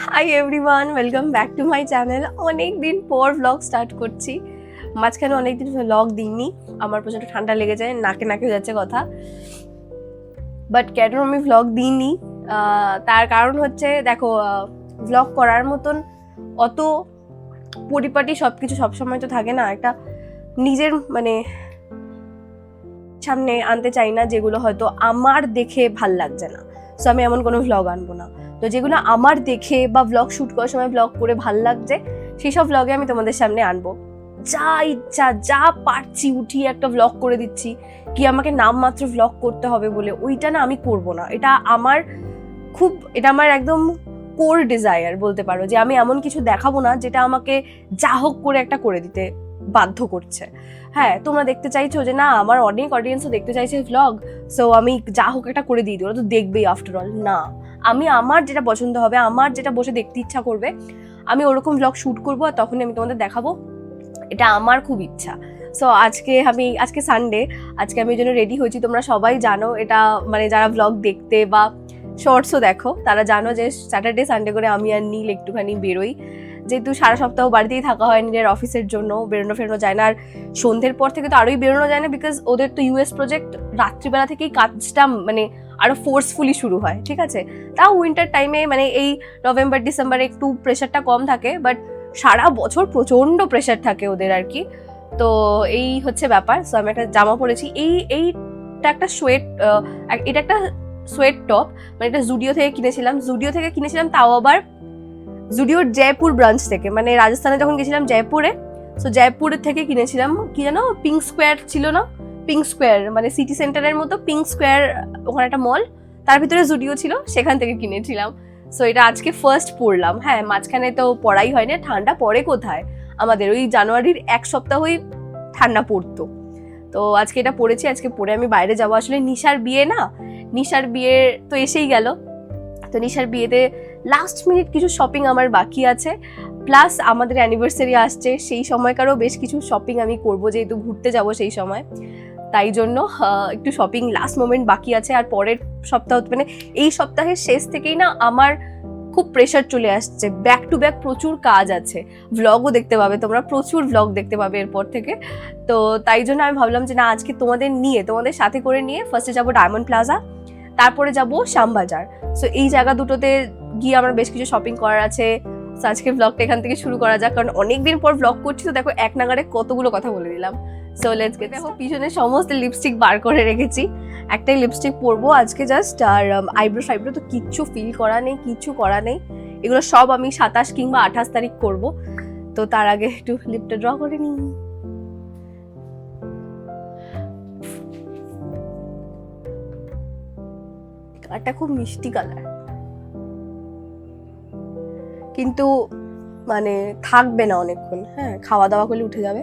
Hi everyone welcome back to my channel অনেক দিন পর ব্লগ স্টার্ট করছি। মাঝখানে অনেক দিন ব্লগ দিইনি। আমার প্রচণ্ড ঠান্ডা লেগে যায়, নাকে নাকে যাচ্ছে কথা। বাট কেন আমি ভ্লগ দিইনি? তার কারণ হচ্ছে, দেখো ভ্লগ করার মতন অত পরিপাটি সব কিছু সবসময় তো থাকে না। একটা নিজের মানে সামনে আনতে চাই না, যেগুলো হয়তো আমার দেখে ভালো লাগছে না। সো আমি এমন কোনো ভ্লগ আনব না। তো যেগুলো আমার দেখে বা ভ্লগ শ্যুট করার সময় ভ্লগ করে ভালো লাগছে সেই সব ভ্লগে আমি তোমাদের সামনে আনব। যা ইচ্ছা, যা পারছি উঠিয়ে একটা ভ্লগ করে দিচ্ছি, কি আমাকে নামমাত্র ভ্লগ করতে হবে বলে, ওইটা না আমি করব না। এটা আমার খুব, এটা আমার একদম কোর ডিজায়ার বলতে পারো, যে আমি এমন কিছু দেখাবো না যেটা আমাকে যা হোক করে একটা করে দিতে বাধ্য করছে। হ্যাঁ তোমরা দেখতে চাইছো যে না, আমার অনেক অডিয়েন্সও দেখতে চাইছে ভ্লগ সো আমি যা হোক একটা করে দিই, ওরা তো দেখবেই আফটার অল না। আমি আমার যেটা পছন্দ হবে, আমার যেটা বসে দেখতে ইচ্ছা করবে, আমি ওরকম ভ্লগ শ্যুট করব আর তখনই আমি তোমাদের দেখাবো। এটা আমার খুব ইচ্ছা। সো আজকে আমি, আজকে সানডে আজকে আমি জন্য রেডি হয়েছি। তোমরা সবাই জানো এটা মানে যারা ব্লগ দেখতে বা শর্টসও দেখো, তারা জানো যে স্যাটারডে সানডে করে আমি আর নীল একটুখানি বেরোই। যেহেতু সারা সপ্তাহ বাড়িতেই থাকা হয় নিজের অফিসের জন্য বেরোনো ফেরোনো যায় না। আর সন্ধ্যের পর থেকে তো আরোই বেরোনো যায় না বিকজ ওদের তো ইউএস প্রজেক্ট রাত্রিবেলা থেকেই কাজটা মানে আরও ফোর্সফুলি শুরু হয়, ঠিক আছে? তাও উইন্টার টাইমে মানে এই নভেম্বর ডিসেম্বরে একটু প্রেশারটা কম থাকে বাট সারা বছর প্রচণ্ড প্রেশার থাকে ওদের আর কি। তো এই হচ্ছে ব্যাপার সো আমি একটা জামা পরেছি। এই, এইটা একটা সোয়েট এটা একটা সোয়েট টপ মানে এটা জুডিও থেকে কিনেছিলাম। জুডিও থেকে কিনেছিলাম, তাও আবার জুডিওর জয়পুর ব্রাঞ্চ থেকে মানে রাজস্থানে যখন গেছিলাম জয়পুরে সো জয়পুরের থেকে কিনেছিলাম, কি জানো পিঙ্ক স্কোয়ার ছিল না? পিঙ্ক স্কোয়ার মানে সিটি সেন্টারের মতো পিঙ্ক স্কোয়ার ওখানে একটা মল তার ভিতরে জুডিও ছিল, সেখান থেকে কিনেছিলাম। সো এটা আজকে ফার্স্ট পড়লাম হ্যাঁ মাঝখানে তো পড়াই হয় না, ঠান্ডা পড়ে কোথায়? আমাদের ওই জানুয়ারির এক সপ্তাহই ঠান্ডা পড়তো। তো আজকে এটা পড়েছি, আজকে পড়ে আমি বাইরে যাব। আসলে নিশার বিয়ে না, নিশার বিয়ে তো এসেই গেল। তো নিশার বিয়েতে লাস্ট মিনিট কিছু শপিং আমার বাকি আছে। প্লাস আমাদের অ্যানিভার্সারি আসছে, সেই সময়কারও বেশ কিছু শপিং আমি করব, যেহেতু ঘুরতে যাব সেই সময়। তাই জন্য একটু শপিং লাস্ট মোমেন্ট বাকি আছে আর পরের সপ্তাহ মানে এই সপ্তাহের শেষ থেকেই না আমার খুব প্রেশার চলে আসছে। ব্যাক টু ব্যাক প্রচুর কাজ আছে। ভ্লগও দেখতে পাবে তোমরা, প্রচুর ভ্লগ দেখতে পাবে এরপর থেকে। তো তাই জন্য আমি ভাবলাম যে না, আজকে তোমাদের নিয়ে, তোমাদের সাথে করে নিয়ে ফার্স্টে যাব ডায়মন্ড প্লাজা তারপরে যাব শ্যামবাজার সো এই জায়গা দুটোতে গিয়ে আমার বেশ কিছু শপিং করার আছে। আজকে ব্লগটা এখান থেকে শুরু করা যাক কারণ অনেকদিন পর ব্লগ করছি তো দেখো এক নাগারে কতগুলো কথা বলে দিলাম। সো লেটস গেট দেখো পিছনে সমস্ত লিপস্টিক বার করে রেখেছি। একটাই লিপস্টিক পরবো আজকে জাস্ট আর আইব্রো ফাইব্রো তো কিচ্ছু ফিল করা নেই কিচ্ছু করা নেই। এগুলো সব আমি সাতাশ কিংবা আঠাশ তারিখ করব। তো তার আগে একটু লিপটা ড্র করে নিই। কালারটা খুব মিষ্টি কালার কিন্তু মানে থাকবে না অনেকক্ষণ হ্যাঁ খাওয়া দাওয়া করলে উঠে যাবে।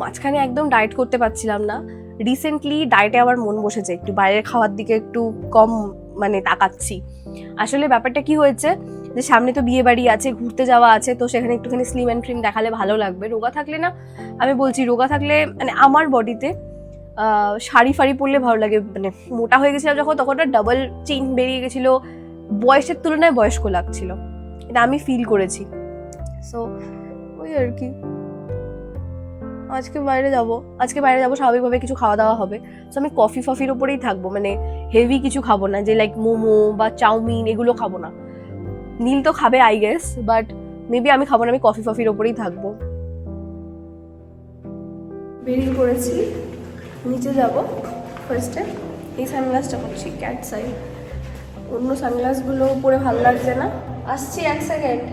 মাঝখানে একদম ডায়েট করতে পারছিলাম না। রিসেন্টলি ডায়েটে আবার মন বসেছে, একটু বাইরের খাওয়ার দিকে একটু কম মানে তাকাচ্ছি। আসলে ব্যাপারটা কি হয়েছে যে, সামনে তো বিয়ে বাড়ি আছে, ঘুরতে যাওয়া আছে, তো সেখানে একটুখানি স্লিম অ্যান্ড ট্রিম দেখালে ভালো লাগবে। রোগা থাকলে না, আমি বলছি রোগা থাকলে মানে আমার বডিতে শাড়ি ফাড়ি পরলে ভালো লাগে। মানে মোটা হয়ে গেছিলাম যখন, তখন একটা ডাবল চেইন বেরিয়ে গেছিল। বয়সের তুলনায় বয়স্ক লাগছিল। এটা আমি ফিল করেছি। সো ওই আর কি। আজকে বাইরে যাব। আজকে বাইরে যাব, স্বাভাবিকভাবে কিছু খাওয়া দাওয়া হবে। সো আমি কফি ফফির ওপরেই থাকব। মানে হেভি কিছু খাব না। যে লাইক মোমো বা চাউমিন এগুলো খাব না। নীল তো খাবে আই গেস বাট মেবি আমি খাব না। আমি কফি ফফির ওপরেই থাকব। বেরিয়ে পড়েছি। নিচে যাব ফার্স্টে এই সানগ্লাসটা করছি ক্যাট সাই অন্য সানগ্লাসগুলো পরে ভালো লাগছে না। আসছি এক সেকেন্ড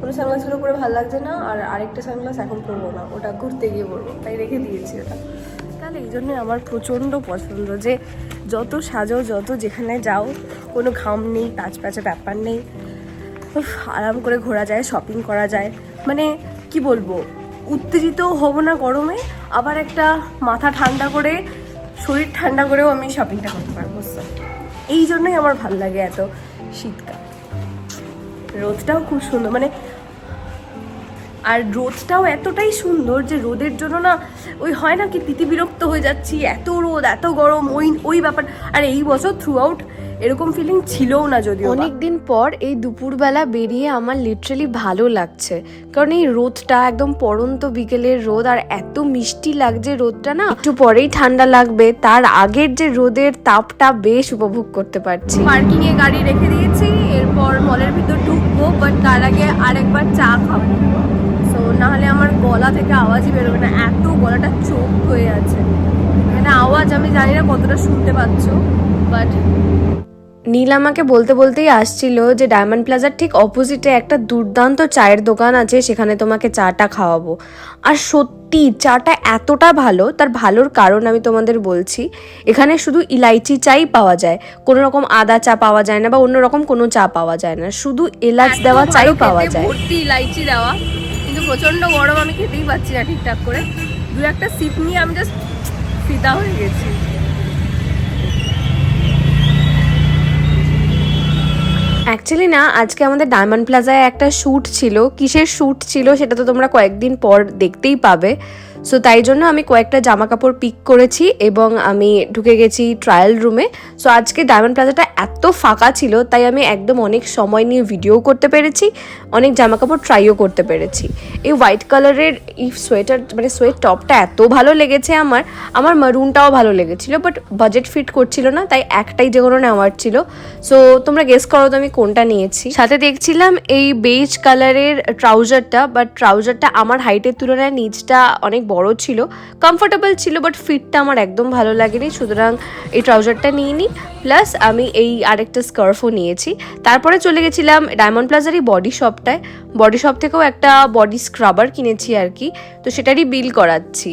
অন্য সানগ্লাসগুলো পরে ভালো লাগছে না, আর আরেকটা সানগ্লাস এখন পরবো না। ওটা ঘুরতে গিয়ে পরবো, তাই রেখে দিয়েছি ওটা। তাহলে এই জন্যে আমার প্রচণ্ড পছন্দ যে, যত সাজো, যত যেখানে যাও, কোনো ঘাম নেই কাজ প্যাচা ব্যাপার নেই। আরাম করে ঘোরা যায় শপিং করা যায়। মানে কি বলব? উত্তেজিত হব না গরমে আবার একটা মাথা ঠান্ডা করে, শরীর ঠান্ডা করেও আমি শপিংটা করতে পারব? এই জন্যই আমার ভালো লাগে এত শীতকাল রোদটাও খুব সুন্দর মানে আর রোদটাও এতটাই সুন্দর যে রোদের জন্য না, ওই হয় না কি তিতি বিরক্ত হয়ে যাচ্ছি, এত রোদ, এত গরম, ওই ওই ব্যাপার আর এই বছর থ্রু আউট এরকম ফিলিং ছিলও না যদিও বা। অনেক দিন পর এই দুপুরবেলা বেরিয়ে আমার লিটারালি ভালো লাগছে। কারণ এই রোদটা একদম পড়ন্ত বিকেলের রোদ আর এত মিষ্টি লাগছে রোদটা না। একটু পরেই ঠান্ডা লাগবে তার আগের যে রোদের তাপটা বেশ উপভোগ করতে পারছি। পার্কিং এ গাড়ি রেখে দিয়েছি এরপর মলের ভিতর ঢুকবো বাট তার আগে আরেকবার চা খাব। সো নাহলে আমার গলা থেকে আওয়াজই বেরোবে না এত গলাটা চোখ হয়ে আছে। এখানে আওয়াজ আমি জানি না কতটা শুনতে পাচ্ছ বাট নীল আমাকে বলতে বলতেই আসছিল যে ডায়মন্ড প্লাজার ঠিক অপোজিটে একটা দুর্দান্ত চায়ের দোকান আছে সেখানে তোমাকে চাটা খাওয়াবো। আর সত্যি চাটা এতটা ভালো তার ভালোর কারণ আমি তোমাদের বলছি এখানে শুধু ইলাইচি চাই পাওয়া যায় কোনো রকম আদা চা পাওয়া যায় না বা অন্য রকম কোনো চা পাওয়া যায় না শুধু এলাচ দেওয়া চাই পাওয়া যায়। ভর্তি ইলাইচি দেওয়া কিন্তু প্রচণ্ড গরম আমি খেতেই পাচ্ছি না ঠিকঠাক করে। দু একটা সিপ নিয়ে আমি জাস্ট ফিদা হয়ে গেছি। অ্যাকচুয়ালি না, আজকে আমাদের ডায়মন্ড প্লাজায় একটা শ্যুট ছিল। কিসের শ্যুট ছিল সেটা তো তোমরা কয়েকদিন পর দেখতেই পাবে। সো তাই জন্য আমি কয়েকটা জামা কাপড় পিক করেছি এবং আমি ঢুকে গেছি ট্রায়াল রুমে সো আজকে ডায়মন্ড প্লাজাটা এত ফাঁকা ছিল, তাই আমি একদম অনেক সময় নিয়ে ভিডিও করতে পেরেছি, অনেক জামা কাপড় ট্রাইও করতে পেরেছি। এই হোয়াইট কালারের এই সোয়েটার মানে সোয়েট টপটা এত ভালো লেগেছে আমার আমার মারুনটাও ভালো লেগেছিল বাট বাজেট ফিট করছিল না, তাই একটাই যে কোনো নেওয়ার ছিল। সো তোমরা গেস করো তো আমি কোনটা নিয়েছি। সাথে দেখছিলাম এই বেজ কালারের ট্রাউজারটা বাট ট্রাউজারটা আমার হাইটের তুলনায় নিচটা অনেক বড় ছিল কমফোর্টেবল ছিল বাট ফিটটা আমার একদম ভালো লাগেনি। সুতরাং এই ট্রাউজারটা নিয়ে নিই প্লাস আমি এই আরেকটা স্কার্ফও নিয়েছি। তারপরে চলে গেছিলাম ডায়মন্ড প্লাজারই বডি শপটায় বডি শপ থেকেও একটা বডি স্ক্রাবার কিনেছি আর কি, তো সেটারই বিল করাচ্ছি।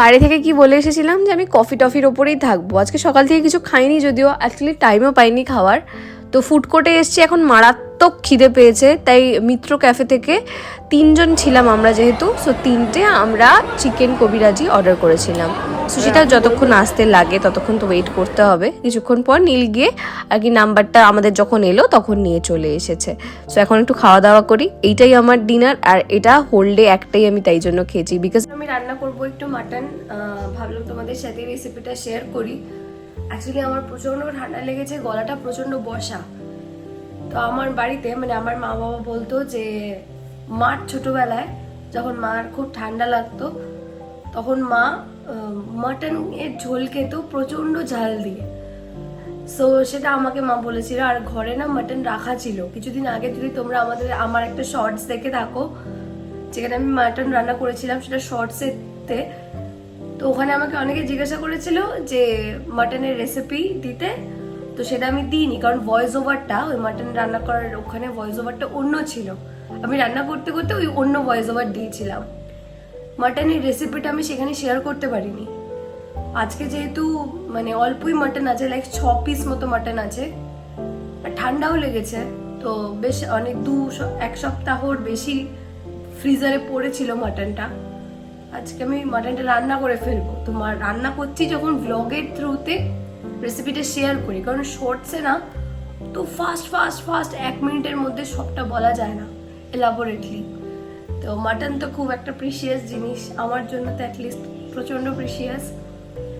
বাড়ি থেকে কি বলে এসেছিলাম যে আমি কফি টফির ওপরেই থাকব। আজকে সকাল থেকে কিছু খাইনি, যদিও অ্যাকচুয়ালি টাইমও পাইনি খাওয়ার। তো ফুড কোর্টে এসছি এখন মারাত্মক খিদে পেয়েছে তাই মিত্র ক্যাফে থেকে তিনজন ছিলাম আমরা যেহেতু সো তিনটে আমরা চিকেন কবিরাজি অর্ডার করেছিলাম। সো সেটা যতক্ষণ আসতে লাগে ততক্ষণ তো ওয়েট করতে হবে। কিছুক্ষণ পর নীল গিয়ে আর কি নাম্বারটা আমাদের যখন এলো তখন নিয়ে চলে এসেছে। সো এখন একটু খাওয়া দাওয়া করি এইটাই আমার ডিনার আর এটা হোল্ডে একটাই আমি তাই জন্য খেয়েছি বিকজ আমি রান্না করব একটু মাটন ভাবলাম তোমাদের সাথে রেসিপিটা শেয়ার করি। অ্যাকচুয়ালি আমার প্রচণ্ড ঠান্ডা লেগেছে, গলাটা প্রচণ্ড বসা। তো আমার বাড়িতে মানে আমার মা বাবা বলতো যে, মার ছোটবেলায় যখন মার খুব ঠান্ডা লাগতো, তখন মা মাটন এর ঝোল খেত প্রচণ্ড ঝাল দিয়ে। সো সেটা আমাকে মা বলেছিল, আর ঘরে না মাটন রাখা ছিল। কিছুদিন আগে যদি তোমরা আমাদের, আমার একটা শর্টস দেখে থাকো, যেখানে আমি মাটন রান্না করেছিলাম, সেটা শর্টসেতে তো ওখানে আমাকে অনেকে জিজ্ঞাসা করেছিল যে মাটনের রেসিপি দিতে, তো সেটা আমি দিইনি, কারণ ভয়েস ওভারটা ওই মাটন রান্না করার ওখানে ভয়েস ওভারটা অন্য ছিল। আমি রান্না করতে করতে ওই অন্য ভয়েস ওভার দিয়েছিলাম। মাটনের রেসিপিটা আমি সেখানে শেয়ার করতে পারিনি। আজকে যেহেতু মানে অল্পই মাটন আছে লাইক ছ পিস মতো মাটন আছে, আর ঠান্ডাও লেগেছে, তো বেশ অনেক দু এক সপ্তাহর বেশি ফ্রিজারে পড়েছিল মাটনটা। আজকে আমি মাটনটা রান্না করে ফেলব। তো মা, রান্না করছি যখন ব্লগের থ্রুতে রেসিপিটা শেয়ার করি, কারণ শর্টসে না, তো ফাস্ট ফাস্ট ফাস্ট এক মিনিটের মধ্যে সবটা বলা যায় না এলাবোরেটলি তো মাটন তো খুব একটা প্রিশিয়াস জিনিস, আমার জন্য তো অ্যাটলিস্ট প্রচণ্ড প্রিশিয়াস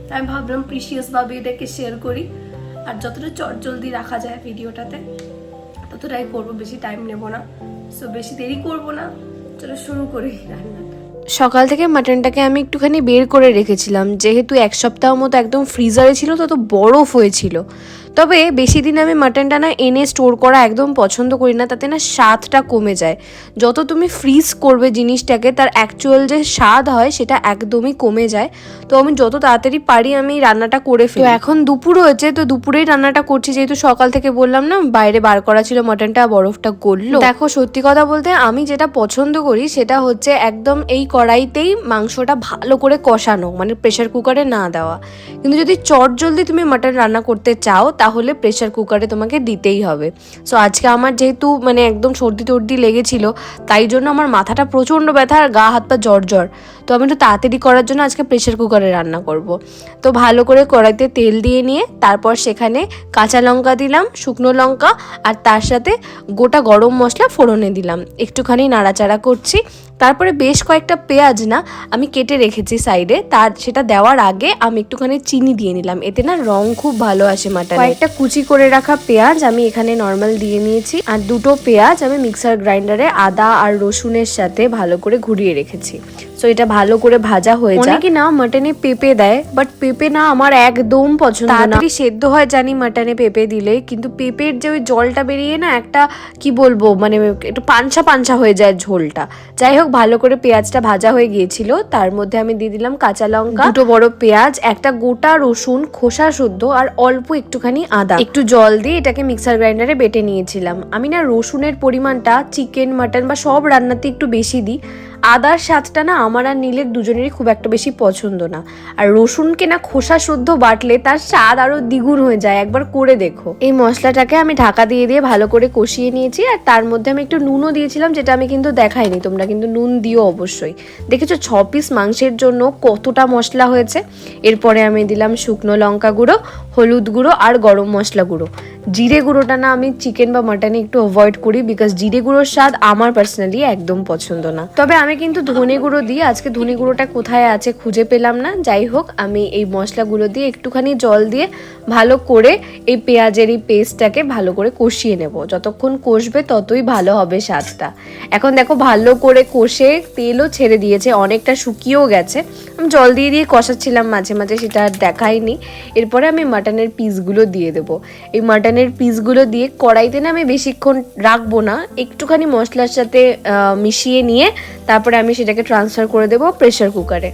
তাই আমি ভাবলাম প্রিশিয়াস ভাবে এটাকে শেয়ার করি। আর যতটা চট জলদি রাখা যায় ভিডিওটাতে, ততটাই করব, বেশি টাইম নেব না। সো বেশি দেরি করব না, চলো শুরু করি রান্নাটা। সকাল থেকে মাটনটাকে আমি একটুখানি বের করে রেখেছিলাম। যেহেতু এক সপ্তাহ মতো একদম ফ্রিজারে ছিল তত বরফ হয়েছিল। তবে বেশি দিন আমি মাটনটা না এনে স্টোর করা একদম পছন্দ করি না তাতে না স্বাদটা কমে যায়। যত তুমি ফ্রিজ করবে জিনিসটাকে তার অ্যাকচুয়াল যে স্বাদ হয় সেটা একদমই কমে যায়। তো আমি যত তাড়াতাড়ি পারি আমি রান্নাটা করে ফেলি। এখন দুপুর হয়েছে তো দুপুরেই রান্নাটা করছি। যেহেতু সকাল থেকে বললাম না বাইরে বার করা ছিল মাটনটা বরফটা গললো। দেখো সত্যি কথা বলতে আমি যেটা পছন্দ করি সেটা হচ্ছে একদম এই কড়াইতেই মাংসটা ভালো করে কষানো মানে প্রেশার কুকারে না দেওয়া। কিন্তু যদি চট জলদি তুমি মাটন রান্না করতে চাও তাহলে প্রেশার কুকারে তোমাকে দিতেই হবে। সো আজকে আমার যেহেতু মানে একদম সর্দি টর্দি লেগেছিলো, তাই জন্য আমার মাথাটা প্রচণ্ড ব্যথা আর গা হাত পা জ্বর জ্বর তো আমি একটু তাড়াতাড়ি করার জন্য আজকে প্রেশার কুকারে রান্না করব। তো ভালো করে কড়াইতে তেল দিয়ে নিয়ে তারপর সেখানে কাঁচা লঙ্কা দিলাম, শুকনো লঙ্কা আর তার সাথে গোটা গরম মশলা ফোড়নে দিলাম। একটুখানি নাড়াচাড়া করছি। তারপরে বেশ কয়েকটা পেঁয়াজ না আমি কেটে রেখেছি সাইডে তার সেটা দেওয়ার আগে আমি একটুখানি চিনি দিয়ে নিলাম। এতে না রং খুব ভালো আসে মাটন কয়েকটা কুচি করে রাখা পেঁয়াজ আমি এখানে নর্মাল দিয়ে নিয়েছি। আর দুটো পেঁয়াজ আমি মিক্সার গ্রাইন্ডারে আদা আর রসুনের সাথে ভালো করে ঘুরিয়ে রেখেছি। সো এটা ভালো করে ভাজা হয়ে যায় অনেকে না মাটনে পেঁপে দেয় বাট পেঁপে না আমার একদম পছন্দ না। তাড়াতাড়ি সেদ্ধ হয় জানি মাটনে পেঁপে দিলে কিন্তু পেঁপের যে ওই জলটা বেরিয়ে না একটা কি বলব মানে একটু পাঞ্চা পাঞ্চা হয়ে যায় ঝোলটা। যাই হোক ভালো করে পেঁয়াজটা ভাজা হয়ে গিয়েছিল। তার মধ্যে আমি দিয়ে দিলাম কাঁচা লঙ্কা দুটো বড় পেঁয়াজ একটা গোটা রসুন খোসা শুদ্ধ আর অল্প একটুখানি আদা। একটু জল দিয়ে এটাকে মিক্সার গ্রাইন্ডারে বেটে নিয়েছিলাম। আমি না রসুনের পরিমাণটা চিকেন মাটন বা সব রান্নাতে একটু বেশি দিই। আদার স্বাদটা না আমার আর নীলের দুজনেরই খুব একটা বেশি পছন্দ না। আর রসুনকে না খোসা শুদ্ধ বাটলে তার স্বাদ আরও দ্বিগুণ হয়ে যায়, একবার করে দেখো। এই মশলাটাকে আমি ঢাকা দিয়ে দিয়ে ভালো করে কষিয়ে নিয়েছি আর তার মধ্যে আমি একটু নুনও দিয়েছিলাম, যেটা আমি কিন্তু দেখাইনি, তোমরা কিন্তু নুন দিও অবশ্যই। দেখেছ ছ পিস মাংসের জন্য কতটা মশলা হয়েছে? এরপরে আমি দিলাম শুকনো লঙ্কা গুঁড়ো, হলুদ গুঁড়ো আর গরম মশলা গুঁড়ো। জিরে গুঁড়োটা না আমি চিকেন বা মাটনে একটু অ্যাভয়েড করি বিকজ জিরে গুঁড়োর স্বাদ আমার পার্সোনালি একদম পছন্দ না। তবে আমি কিন্তু ধনে গুঁড়ো দিই আজকে ধনে গুঁড়োটা কোথায় আছে খুঁজে পেলাম না। যাই হোক, আমি এই মশলাগুলো দিয়ে একটুখানি জল দিয়ে ভালো করে এই পেঁয়াজের এই পেস্টটাকে ভালো করে কষিয়ে নেব। যতক্ষণ কষবে ততই ভালো হবে স্বাদটা। এখন দেখো ভালো করে কষে তেলও ছেড়ে দিয়েছে, অনেকটা শুকিয়েও গেছে। আমি জল দিয়ে দিয়ে কষাচ্ছিলাম মাঝে মাঝে, সেটা আর দেখাইনি। এরপরে আমি মাটনের পিসগুলো দিয়ে দেবো। এই মাটনের পিসগুলো দিয়ে কড়াইতে না আমি বেশিক্ষণ রাখব না, একটুখানি মশলার সাথে মিশিয়ে নিয়ে তারপরে আমি সেটাকে ট্রান্সফার করে দেবো প্রেশার কুকারে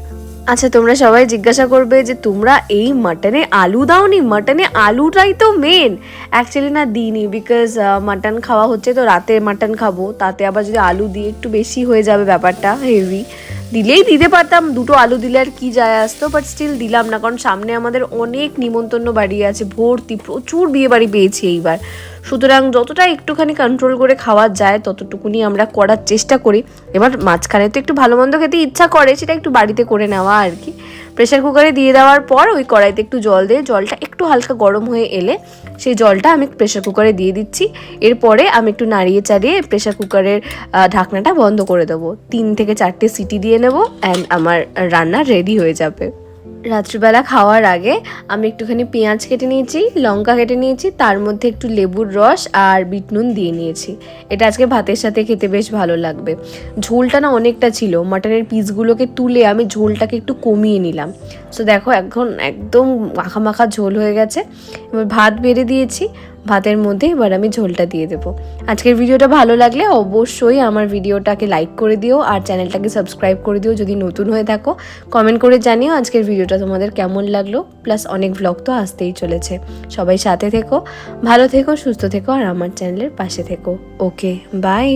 আচ্ছা তোমরা সবাই জিজ্ঞাসা করবে যে তোমরা এই মাটনে আলু দাওনি? মাটনে আলুটাই তো মেন অ্যাকচুয়ালি না, দিইনি বিকজ মাটন খাওয়া হচ্ছে তো, রাতে মাটন খাব। তাতে আবার যদি আলু দিয়ে একটু বেশি হয়ে যাবে ব্যাপারটা হেভি দিলেই দিতে পারতাম, দুটো আলু দিলে আর কি যায় আসতো বাট স্টিল দিলাম না। কারণ সামনে আমাদের অনেক নিমন্ত্রণ বাড়ি আছে, ভর্তি, প্রচুর বিয়ে বাড়ি পেয়েছি এইবার। সুতরাং যতটা একটুখানি কন্ট্রোল করে খাওয়া যায়, ততটুকুনি আমরা করার চেষ্টা করি। এবার মাঝখানে তো একটু ভালো মন্দ খেতে ইচ্ছা করে, সেটা একটু বাড়িতে করে নেওয়া আর কি। প্রেশার কুকারে দিয়ে দেওয়ার পর ওই কড়াইতে একটু জল দিয়ে, জলটা একটু হালকা গরম হয়ে এলে সেই জলটা আমি প্রেশার কুকারে দিয়ে দিচ্ছি। এরপরে আমি একটু নাড়িয়ে চাড়িয়ে প্রেশার কুকারের ঢাকনাটা বন্ধ করে দেবো। তিন থেকে চারটে সিটি দিয়ে নেব অ্যান্ড আমার রান্না রেডি হয়ে যাবে। রাত্রিবেলা খাওয়ার আগে আমি একটুখানি পেঁয়াজ কেটে নিয়েছি, লঙ্কা কেটে নিয়েছি, তার মধ্যে একটু লেবুর রস আর বিট নুন দিয়ে নিয়েছি। এটা আজকে ভাতের সাথে খেতে বেশ ভালো লাগবে। ঝোলটা না অনেকটা ছিল, মাটনের পিসগুলোকে তুলে আমি ঝোলটাকে একটু কমিয়ে নিলাম। সো দেখো এখন একদম মাখা মাখা ঝোল হয়ে গেছে। এবার ভাত বেড়ে দিয়েছি ভাতের মধ্যে এবার আমি ঝোলটা দিয়ে দেবো। আজকের ভিডিওটা ভালো লাগলে অবশ্যই আমার ভিডিওটাকে লাইক করে দিও আর চ্যানেলটাকে সাবস্ক্রাইব করে দিও যদি নতুন হয়ে থাকো। কমেন্ট করে জানিও আজকের ভিডিওটা তোমাদের কেমন লাগল। প্লাস অনেক ব্লগ তো আসতেই চলেছে। সবাই সাথে থেকো, ভালো থেকো, সুস্থ থেকো আর আমার চ্যানেলের পাশে থেকো। Okay bye